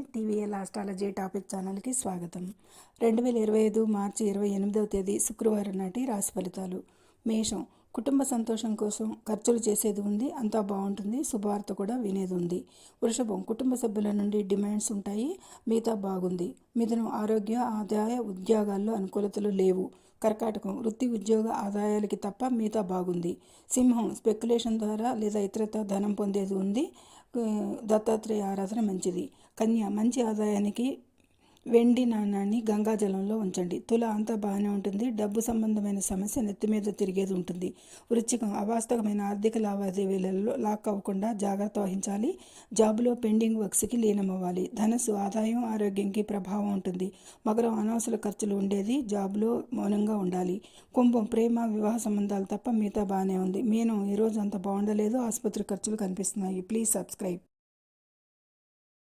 TVL astrology topic ఛానల్కి స్వాగతం. రెండు వేల ఇరవై ఐదు మార్చి ఇరవై ఎనిమిదవ తేదీ శుక్రవారం నాటి రాశి ఫలితాలు. మేషం కుటుంబ సంతోషం కోసం ఖర్చులు చేసేది ఉంది అంతా బాగుంటుంది శుభవార్త కూడా వినేది ఉంది. వృషభం కుటుంబ సభ్యుల నుండి డిమాండ్స్ ఉంటాయి మిగతా బాగుంది. మిథునం ఆరోగ్య ఆదాయ ఉద్యోగాల్లో అనుకూలతలు లేవు. కర్కాటకం వృత్తి ఉద్యోగ ఆదాయాలకి తప్ప మిగతా బాగుంది. సింహం స్పెక్యులేషన్ ద్వారా లేదా ఇతరత ధనం పొందేది ఉంది. దత్తాత్రేయ ఆరాధన మంచిది. కన్య మంచి ఆదాయానికి వెండి నాణాన్ని గంగాజలంలో ఉంచండి. తుల అంతా బాగానే ఉంటుంది. డబ్బు సంబంధమైన సమస్య నెత్తి మీద తిరిగేది ఉంటుంది. వృచ్చికం అవాస్తవమైన ఆర్థిక లావాదేవీలలో లాక్ అవ్వకుండా జాగ్రత్త వహించాలి. జాబులో పెండింగ్ వర్క్స్కి లీనమవ్వాలి. ధనస్సు ఆదాయం ఆరోగ్యంకి ప్రభావం ఉంటుంది. మగరం అనవసర ఖర్చులు ఉండేది. జాబులో మౌనంగా ఉండాలి. కుంభం ప్రేమ వివాహ సంబంధాలు తప్ప మిగతా బాగానే ఉంది. మీనం ఈరోజు అంత బాగుండలేదు. ఆసుపత్రి ఖర్చులు కనిపిస్తున్నాయి. Please subscribe.